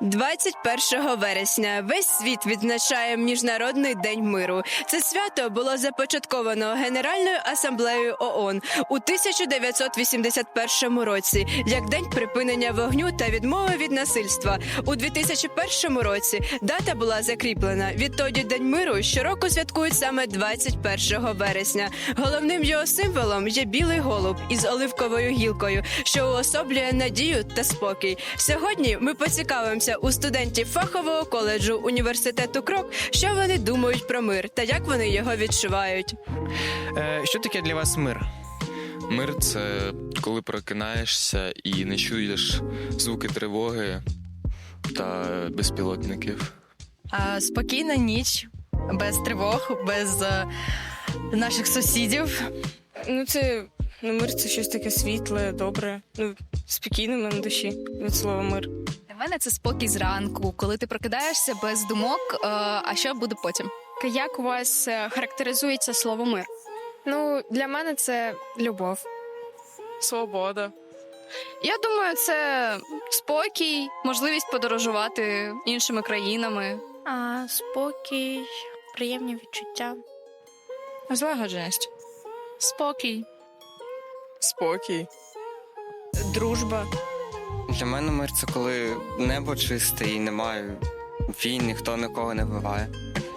21 вересня весь світ відзначає Міжнародний день миру. Це свято було започатковано Генеральною асамблеєю ООН у 1981 році як день припинення вогню та відмови від насильства. У 2001 році дата була закріплена. Відтоді День миру щороку святкують саме 21 вересня. Головним його символом є білий голуб із оливковою гілкою, що уособлює надію та спокій. Сьогодні ми поцікавимося у студентів фахового коледжу університету Крок, що вони думають про мир та як вони його відчувають. Е, Що таке для вас мир? Мир це коли прокинаєшся і не чуєш звуки тривоги та безпілотників. А, спокійна ніч, без тривог, без е, наших сусідів. Ну, це ну, мир це щось таке світле, добре, ну, спокійне на душі від слова мир. Мене це спокій зранку, коли ти прокидаєшся без думок. е, А що буде потім? Як у вас е, характеризується слово мир? Ну, для мене це любов. Свобода. Я думаю, це спокій, можливість подорожувати іншими країнами. А, спокій, приємні відчуття. Злагодженість. Спокій. Спокій. Дружба. Для мене мир це коли небо чисте і немає війн, ніхто нікого не вбиває.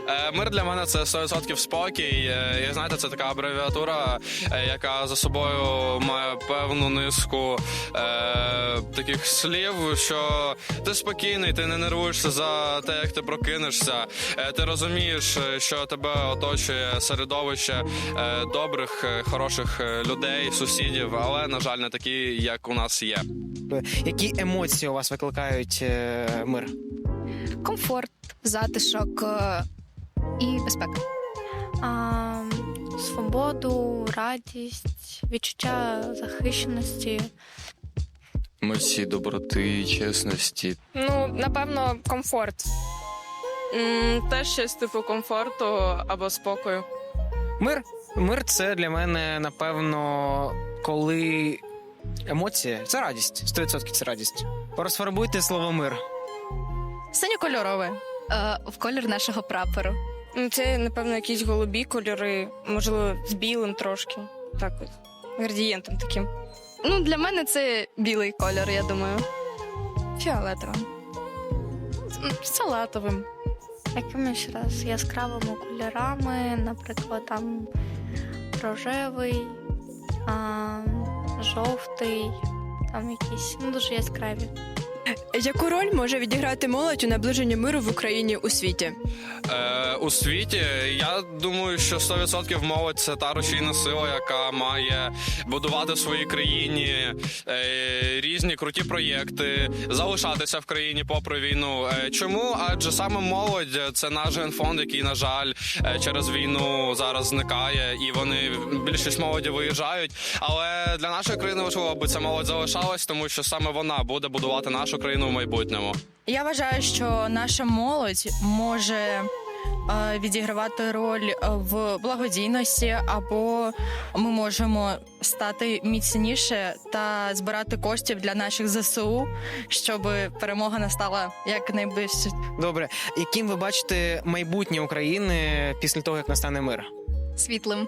Е, Мир для мене це 100% спокій. Е, І знаєте, це така абревіатура, е, яка за собою має певну низку е, таких слів, що ти спокійний, ти не нервуєшся за те, як ти прокинешся. Е, ти розумієш, що тебе оточує середовище е, добрих, хороших людей, сусідів, але на жаль, не такі, як у нас є. Які емоції у вас викликають е, мир? Комфорт, затишок е, і безпека. А, свободу, радість, відчуття захищеності. Емоції доброти, чесності. Ну, напевно, комфорт. М, теж щось типу комфорту або спокою. Мир? Мир це для мене, напевно, коли емоції це радість. 100% це радість. Розфарбуйте слово мир. Синьокольорове. Е, В колір нашого прапору. Ну, це, напевно, якісь голубі кольори, можливо, з білим трошки. Так от. Градієнтом таким. Ну, для мене це білий колір, я думаю. Фіолетовим. Салатовим. Якимись раз яскравими кольорами, наприклад, там рожевий, а, жовтий, там якісь ну, дуже яскраві. Яку роль може відіграти молодь у наближенні миру в Україні у світі? Е, у світі я думаю, що 100% молодь це та рушійна сила, яка має будувати в своїй країні е, різні круті проєкти, залишатися в країні попри війну. Е, чому? Адже саме молодь це наш генфонд, який, на жаль, е, через війну зараз зникає, і вони більшість молоді виїжджають. Але для нашої країни важливо, аби ця молодь залишалась, тому що саме вона буде будувати нашу країну в майбутньому. Я вважаю, що наша молодь може е, відігравати роль е, в благодійності, або ми можемо стати міцніше та збирати коштів для наших ЗСУ, щоб перемога настала якнайближче. Добре, яким ви бачите майбутнє України після того, як настане мир? Світлим.